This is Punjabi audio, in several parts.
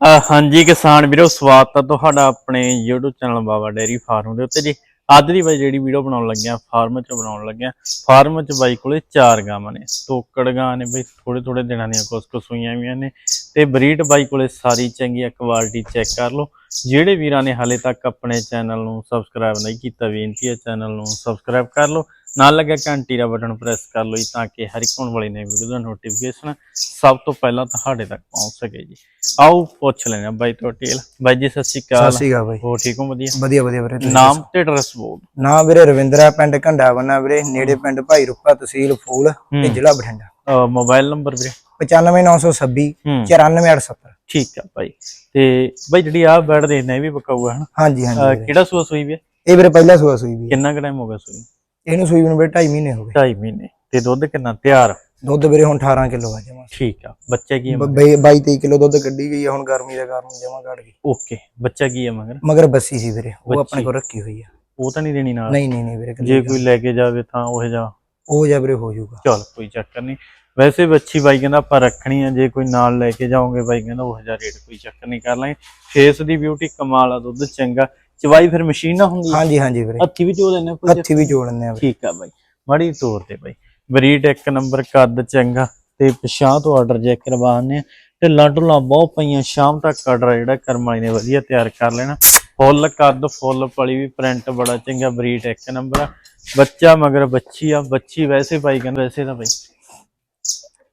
ਹਾਂਜੀ ਕਿਸਾਨ ਵੀਰੋ, ਸਵਾਗਤ ਹੈ ਤੁਹਾਡਾ ਆਪਣੇ YouTube channel Baba dairy farm ਦੇ ਉੱਤੇ ਜੀ। ਅੱਜ ਦੀ ਬਾਈ ਜਿਹੜੀ ਵੀਡੀਓ ਬਣਾਉਣ ਲੱਗਿਆ, ਫਾਰਮ 'ਚ ਬਣਾਉਣ ਲੱਗਿਆ, ਫਾਰਮ 'ਚ ਬਾਈ ਕੋਲੇ ਚਾਰ ਗਾਵਾਂ ਨੇ। ਤੋਕੜ ਗਾਂ ਨੇ ਬਾਈ ਥੋੜੇ ਥੋੜੇ ਦਿਨਾਂ ਦੀਆਂ ਕੁਛ ਕੁ ਸੂਈਆਂ ਵੀਆਂ ਨੇ। ਤੇ ਬਰੀਡ ਬਾਈ ਕੋਲੇ ਸਾਰੀ ਚੰਗੀ ਆ ਕੁਆਲਿਟੀ ਚੈੱਕ ਕਰ ਲਓ। ਜਿਹੜੇ ਵੀਰਾਂ ਨੇ ਹਾਲੇ ਤੱਕ ਆਪਣੇ ਚੈਨਲ ਨੂੰ ਸਬਸਕ੍ਰਾਈਬ ਨਹੀਂ ਕੀਤਾ, ਬੇਨਤੀ ਹੈ ਚੈਨਲ ਨੂੰ ਸਬਸਕ੍ਰਾਈਬ ਕਰ ਲਓ। ਨਾਲ ਲੱਗਿਆ ਘੰਟੀ ਦਾ ਬਟਨ ਪ੍ਰੈਸ ਕਰ ਲਓ ਜੀ ਤਾਂ ਕਿ ਹਰ ਇੱਕ ਆਉਣ ਵਾਲੀ ਨਵੀਂ ਵੀਡੀਓ ਦਾ ਨੋਟੀਫਿਕੇਸ਼ਨ ਸਭ ਤੋਂ ਪਹਿਲਾਂ ਤੁਹਾਡੇ ਤੱਕ ਪਹੁੰਚ ਸਕੇ ਜੀ। ਆਓ ਪੁੱਛ ਲੈਣਾ ਬਾਈ ਤੋਂ ਡਿਟੇਲ ਬਾਈ ਜੀ ਸਤਿ ਸ਼੍ਰੀ ਸਤਿ ਅਕਾਲ ਸ਼੍ਰੀ ਅਕਾਲ ਬਾਈ। ਹੋ ਠੀਕ ਹੋ? ਵਧੀਆ। ਵਧੀਆ ਵਧੀਆ ਵੀਰੇ ਨਾਮ ਤੇ ਐਡਰੈਸ ਬੋਲ। ਨਾਮ ਵੀਰੇ ਰਵਿੰਦਰਾ ਪਿੰਡ ਘੰਡਾ ਬੰਨਾ ਵੀਰੇ ਨੇੜੇ ਪਿੰਡ ਭਾਈ ਰੁੱਪਾ ਤਹਿਸੀਲ ਫੂਲ ਤੇ ਜ਼ਿਲ੍ਹਾ ਬਠਿੰਡਾ। ਮੋਬਾਈਲ ਨੰਬਰ ਵੀਰੇ? 95926 ਹੂੰ। 94870 ਠੀਕ ਆ ਬਾਈ। ਤੇ ਬਾਈ ਜਿਹੜੀ ਆ ਬੈਡ ਦੇ ਨੇ ਇਹ ਵੀ ਬਕਾਊਗਾ ਹਨ? ਹਾਂਜੀ ਹਾਂਜੀ। ਕਿਹੜਾ ਸੂਆ ਸੂਈ ਵੀ ਹੈ? ਇਹ ਵੀਰੇ ਪਹਿਲਾ ਸੂਆ ਸੂਈ ਵੀ ਹੈ। ਕਿੰਨਾ ਕੁ ਟਾਈਮ ਹੋ ਗਿਆ ਸੂਈ? ਇਹਨੂੰ ਸੂਈ ਨੂੰ ਵੀਰੇ 2.5 ਮਹੀਨੇ ਹੋ ਗਏ। 2.5 ਮਹੀਨੇ। ਤੇ ਦੁੱਧ ਕਿੰਨਾ? ਤਿਆਰ? ਦੁੱਧ ਵੀਰੇ ਹੁਣ 18 ਕਿਲੋ ਆ ਜਮਾ। ਠੀਕ ਆ। ਬੱਚਾ ਕੀ ਹੈ 22 23 ਕਿਲੋ ਦੁੱਧ ਕੱਢੀ ਗਈ ਹੈ ਹੁਣ ਗਰਮੀ ਦੇ ਕਾਰਨ ਜਮਾ ਕੱਢ ਗਈ। ਓਕੇ। ਬੱਚਾ ਕੀ ਹੈ ਮਗਰ? ਮਗਰ ਬੱਸੀ ਸੀ ਵੀਰੇ ਉਹ। ਆਪਣੇ ਕੋਲ ਰੱਖੀ ਹੋਈ ਆ। ਉਹ ਤਾਂ ਨਹੀਂ ਦੇਣੀ ਨਾਲ? ਨਹੀਂ ਨਹੀਂ ਨਹੀਂ ਵੀਰੇ ਜੇ ਕੋਈ ਲੈ ਕੇ ਜਾਵੇ ਤਾਂ ਉਹ ਜਾ ਉਹ ਜਾ ਵੀਰੇ ਹੋ ਜਾਊਗਾ। ਚਲ ਕੋਈ ਚੱਕਰ ਨਹੀਂ। ਵੈਸੇ ਬੱਚੀ ਬਾਈ ਕਹਿੰਦਾ ਆਪਾਂ ਰੱਖਣੀ ਆ ਜੇ ਕੋਈ ਨਾਲ ਲੈ ਕੇ ਜਾਓਗੇ ਬਾਈ ਕਹਿੰਦਾ ਉਹ ਹਜ਼ਾਰ ਰੇਟ ਕੋਈ ਚੱਕਰ ਨਹੀਂ ਕਰ ਲਾਂਗੇ। ਫੇਸ ਦੀ ਬਿਊਟੀ ਕਮਾਲ ਆ ਦੁੱਧ ਚੰਗਾ। ਚਵਾਈ ਫਿਰ ਮਸ਼ੀਨ ਨਾ ਹੁੰਦੀ? ਹਾਂਜੀ ਹਾਂਜੀ ਵੀਰੇ। ਹੱਥੀ ਵੀ ਚੋ ਦਿੰਦੇ ਆ ਕੋਈ ਹੱਥੀ ਵੀ ਜੋੜ ਲੈਂਦੇ ਆ ਠੀਕ ਆ ਬਾਈ। ਮਾੜੀ ਤੋਰ ਤੇ ਬਾਈ। ਬਰੀਡ ਇੱਕ ਨੰਬਰ ਕੱਦ ਚੰਗਾ। ਤੇ ਪਛਾਂ ਤੋਂ ਆਰਡਰ ਚੈੱਕ ਕਰਵਾਉਂਦੇ ਆ। ਢਿੱਲਾਂ ਢੁੱਲਾਂ ਬਹੁਤ ਪਈਆਂ। ਸ਼ਾਮ ਤੱਕ ਆਰਡਰ ਜਿਹੜਾ ਕਰਮ ਵਾਲੀ ਨੇ ਵਧੀਆ ਤਿਆਰ ਕਰ ਲੈਣਾ। ਫੁੱਲ ਕੱਦ ਫੁੱਲ ਪਲੀ ਵੀ ਪ੍ਰਿੰਟ ਬੜਾ ਚੰਗਾ ਬਰੀਡ ਇੱਕ ਨੰਬਰ ਆ। ਬੱਚਾ ਮਗਰ ਬੱਚੀ ਆ। ਬੱਚੀ ਵੈਸੇ ਬਾਈ ਕਹਿੰਦਾ ਵੈਸੇ ਤਾਂ ਬਾਈ।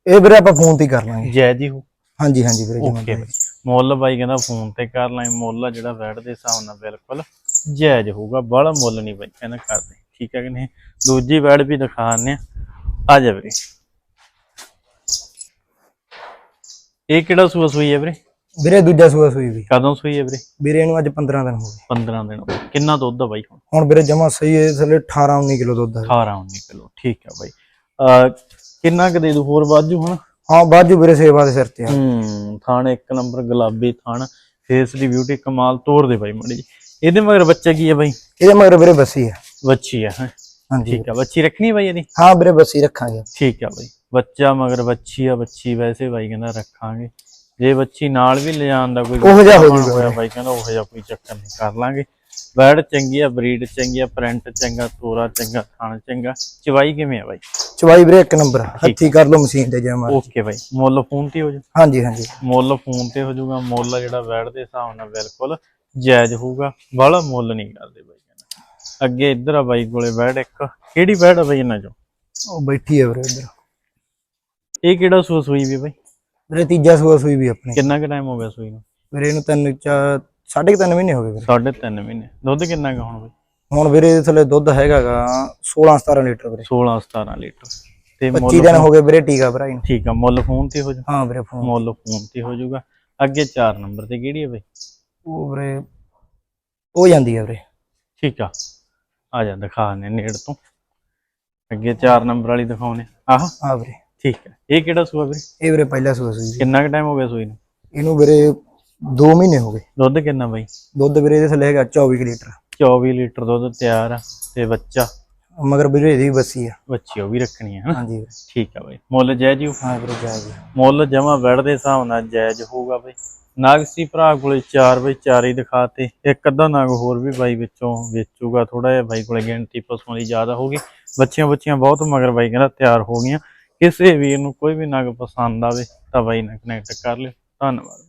ਇਹ ਵੀਰੇ ਆਪਾਂ ਫੋਨ ਤੇ ਕਰ ਲਾਂਗੇ। ਜੈ ਜੀ ਹੋ। ਹਾਂਜੀ ਹਾਂਜੀ ਵੀਰੇ ਜਮਾਂ ਓਕੇ ਬਾਈ। ਮੁੱਲ ਬਾਈ ਕਹਿੰਦਾ ਫੋਨ ਤੇ ਕਰ ਲਾਂ ਮੁੱਲ ਆ ਜਿਹੜਾ ਵੈਟ ਦੇ ਹਿਸਾਬ ਨਾਲ ਬਿਲਕੁਲ ਜਾਇਜ਼ ਹੋਊਗਾ ਬੜਾ ਮੁੱਲ ਨਹੀਂ ਬਾਈ ਕਹਿੰਦਾ ਕਰਦੇ ਠੀਕ ਹੈ ਕਿ ਨਹੀਂ? ਦੂਜੀ ਵੈਟ ਵੀ ਦਿਖਾਣੇ ਆ ਆ ਜਾ ਵੀਰੇ। ਇਹ ਕਿਹੜਾ ਸੂਆ ਸੂਈ ਹੈ ਵੀਰੇ? ਵੀਰੇ ਦੂਜਾ ਸੂਆ ਸੂਈ ਵੀ। ਕਦੋਂ ਸੂਈ ਹੈ ਵੀਰੇ? ਵੀਰੇ ਨੂੰ ਅੱਜ 15 ਦਿਨ ਹੋ ਗਏ। 15 ਦਿਨ ਹੋ ਗਏ। ਕਿੰਨਾ ਦੁੱਧ ਆ ਬਾਈ ਹੁਣ? ਹੁਣ ਵੀਰੇ ਜਮਾ ਸਹੀ ਹੈ ਥੱਲੇ 18 19 ਕਿਲੋ ਦੁੱਧ ਹੈ 18 19 ਕਿਲੋ। ਠੀਕ ਹੈ ਬਾਈ। ਅਹ ਕਿੰਨਾ ਕੁ ਦੇ ਦੂ? ਹੋਰ ਵਾਜੂ ਹੁਣ? ਹਾਂ ਬਾਜੂ ਵੀਰੇ ਸੇਵਾ ਦੇ ਸਿਰ ਤੇ ਆ। ਹੂੰ ਥਾਣ ਇੱਕ ਨੰਬਰ ਗੁਲਾਬੀ ਥਾਣ। ਫੇਸ ਦੀ ਬਿਊਟੀ ਕਮਾਲ ਤੋੜ ਦੇ ਬਾਈ ਮੜੀ ਜੀ ਇਹਦੇ ਮਗਰ ਬੱਚਾ ਕੀ ਹੈ ਬਾਈ? ਇਹਦੇ ਮਗਰ ਵੀਰੇ ਬੱਸੀ ਆ। ਬੱਚੀ ਆ ਹੈਂ। ਹਾਂਜੀ। ਠੀਕ ਆ ਬੱਚੀ ਰੱਖਣੀ ਬਾਈ ਇਹਦੀ? ਹਾਂ ਵੀਰੇ ਬੱਸੀ ਰੱਖਾਂਗੇ। ਠੀਕ ਆ ਬਾਈ। ਬੱਚਾ ਮਗਰ ਬੱਚੀ ਆ ਬੱਚੀ ਵੈਸੇ ਬਾਈ ਕਹਿੰਦਾ ਰੱਖਾਂਗੇ। ਜੇ ਬੱਚੀ ਨਾਲ ਵੀ ਲਿਜਾਣ ਦਾ ਕੋਈ ਉਹੋ ਜਿਹਾ ਹੋ ਜਾਊਗਾ ਬਾਈ ਕਹਿੰਦਾ ਉਹੋ ਜਿਹਾ ਕੋਈ ਚੱਕਰ ਨਹੀਂ ਕਰ ਲਾਂਗੇ। ਬੈਡ ਚੰਗੀ ਆ ਬਰੀਡ ਚੰਗੀ ਆ ਪ੍ਰਿੰਟ ਚੰਗਾ ਤੋਰਾ ਚੰਗਾ ਥਾਣ ਚੰਗਾ। ਚਵਾਈ ਕਿਵੇਂ ਆ ਬਾਈ? ਚਵਾਈ ਵੀਰੇ ਇੱਕ ਨੰਬਰ ਹੱਥੀ ਕਰ ਲਓ ਮਸ਼ੀਨ ਤੇ ਜਮਾ ਓਕੇ ਬਾਈ। ਮੁੱਲ ਫੋਨ ਤੇ ਹੋ ਜਾ? ਹਾਂਜੀ ਹਾਂਜੀ। ਮੁੱਲ ਫੋਨ ਤੇ ਹੋ ਜਾਊਗਾ ਮੁੱਲ ਆ ਜਿਹੜਾ ਬੈਡ ਦੇ ਹਿਸਾਬ ਨਾਲ ਬਿਲਕੁਲ ਜਾਇਜ਼ ਹੋਊਗਾ। ਬਾਹਲਾ ਮੁੱਲ ਨਹੀਂ ਕਰਦੇ ਬਾਈ ਅੱਗੇ ਇੱਧਰ ਆ ਬਾਈ ਕੋਲੇ ਬੈਡ ਇੱਕ ਕਿਹੜੀ ਬੈਡ ਆ ਬਾਈ ਇਹਨਾਂ ਚੋਂ? ਉਹ ਬੈਠੀ ਹੈ ਵੀਰੇ ਇੱਧਰ। ਇਹ ਕਿਹੜਾ ਸੂਆ ਸੂਈ ਵੀ ਬਾਈ? ਵੀਰੇ ਤੀਜਾ ਸੂਆ ਸੂਈ ਵੀ ਆਪਣੇ। ਕਿੰਨਾ ਕੁ ਟਾਈਮ ਹੋ ਗਿਆ ਸੂਈ ਨੂੰ? ਵੀਰੇ ਇਹਨੂੰ ਤਿੰਨ ਚਾ ਸਾਢੇ ਕੁ ਤਿੰਨ ਮਹੀਨੇ ਹੋ ਗਏ ਵੀਰੇ। ਸਾਢੇ ਤਿੰਨ ਮਹੀਨੇ। ਦੁੱਧ ਕਿੰਨਾ ਕੁ ਹੁਣ ਬਈ? ਹੁਣ ਵੀਰੇ ਇਹਦੇ ਥੱਲੇ ਦੁੱਧ ਹੈਗਾਗਾ 16 17 ਲੀਟਰ ਵੀਰੇ। 16 17 ਲੀਟਰ। ਤੇ 25 ਮੁੱਲ ਦਿਨ ਹੋ ਗਏ ਵੀਰੇ ਟੀਕਾ ਭਰਾਈ ਨੂੰ ਠੀਕ ਆ ਮੁੱਲ ਫੋਨ ਤੇ ਹੋ ਜਾ? ਹਾਂ ਵੀਰੇ ਫੋਨ ਮੁੱਲ ਫੋਨ ਤੇ ਹੋ ਜਾਊਗਾ ਅੱਗੇ 4 ਨੰਬਰ ਤੇ ਕਿਹੜੀ ਹੈ ਬਈ? ਉਹ ਵੀਰੇ ਹੋ ਜਾਂਦੀ ਹੈ ਵੀਰੇ। ਠੀਕ ਆ। ਆ ਜਾ ਦਿਖਾਣੇ ਨੇੜ ਤੋਂ। ਅੱਗੇ 4 ਨੰਬਰ ਵਾਲੀ ਦਿਖਾਉਣੇ ਆਹ। ਹਾਂ ਵੀਰੇ। ਠੀਕ ਹੈ ਇਹ ਕਿਹੜਾ ਸੂਆ ਵੀਰੇ? ਇਹ ਵੀਰੇ ਪਹਿਲਾ ਸੂਆ ਵੀ ਕਿੰਨਾ ਕੁ ਟਾਈਮ ਹੋ ਗਿਆ ਸੂਈ ਨੂੰ? ਇਹਨੂੰ ਵੀਰੇ 2 ਮਹੀਨੇ ਹੋ ਗਏ। ਦੁੱਧ ਕਿੰਨਾ ਬਈ? ਦੁੱਧ ਵੀਰੇ ਇਹਦੇ ਥੱਲੇ ਹੈਗਾ 24 ਕੁ ਲੀਟਰ। 24 ਲੀਟਰ ਦੁੱਧ ਤਿਆਰ ਆ ਤੇ ਬੱਚਾ? ਮਗਰ ਵੀਰੇ ਇਹਦੀ ਬੱਸੀ ਆ। ਬੱਚੀ ਉਹ ਵੀ ਰੱਖਣੀ ਹੈ ਹਨਾ ਹਾਂਜੀ ਠੀਕ ਆ ਬਈ। ਮੁੱਲ ਜਾਇਜ਼ ਹੀ। ਹਾਂ ਵੀਰੇ ਜਾਇਜ਼ ਮੁੱਲ ਜਮਾ ਵੜ ਦੇ ਹਿਸਾਬ ਨਾਲ ਜਾਇਜ਼ ਹੋਊਗਾ ਬਈ। ਨਾਗਸੀ ਭਰਾ ਕੋਲੇ ਚਾਰ ਬਈ ਚਾਰ ਹੀ ਦਿਖਾਤੇ ਇੱਕ ਅੱਧਾ ਨਾਗ ਹੋਰ ਵੀ ਬਾਈ ਵਿੱਚੋਂ ਵੇਚੂਗਾ ਥੋੜਾ ਜਿਹਾ। ਬਾਈ ਕੋਲੇ ਗਿਣਤੀ ਪਸ਼ੂਆਂ ਦੀ ਜ਼ਿਆਦਾ ਹੋਗੀ ਬੱਚੀਆਂ ਬੱਚੀਆਂ ਬਹੁਤ ਮਗਰ ਬਾਈ ਕਹਿੰਦਾ ਤਿਆਰ ਹੋ ਗਈਆਂ। ਕਿਸੇ ਵੀਰ ਨੂੰ ਕੋਈ ਵੀ ਨਗ ਪਸੰਦ ਆਵੇ ਤਾਂ ਬਾਈ ਨਾਲ ਕਨੈਕਟ ਕਰ ਲਿਓ। ਧੰਨਵਾਦ।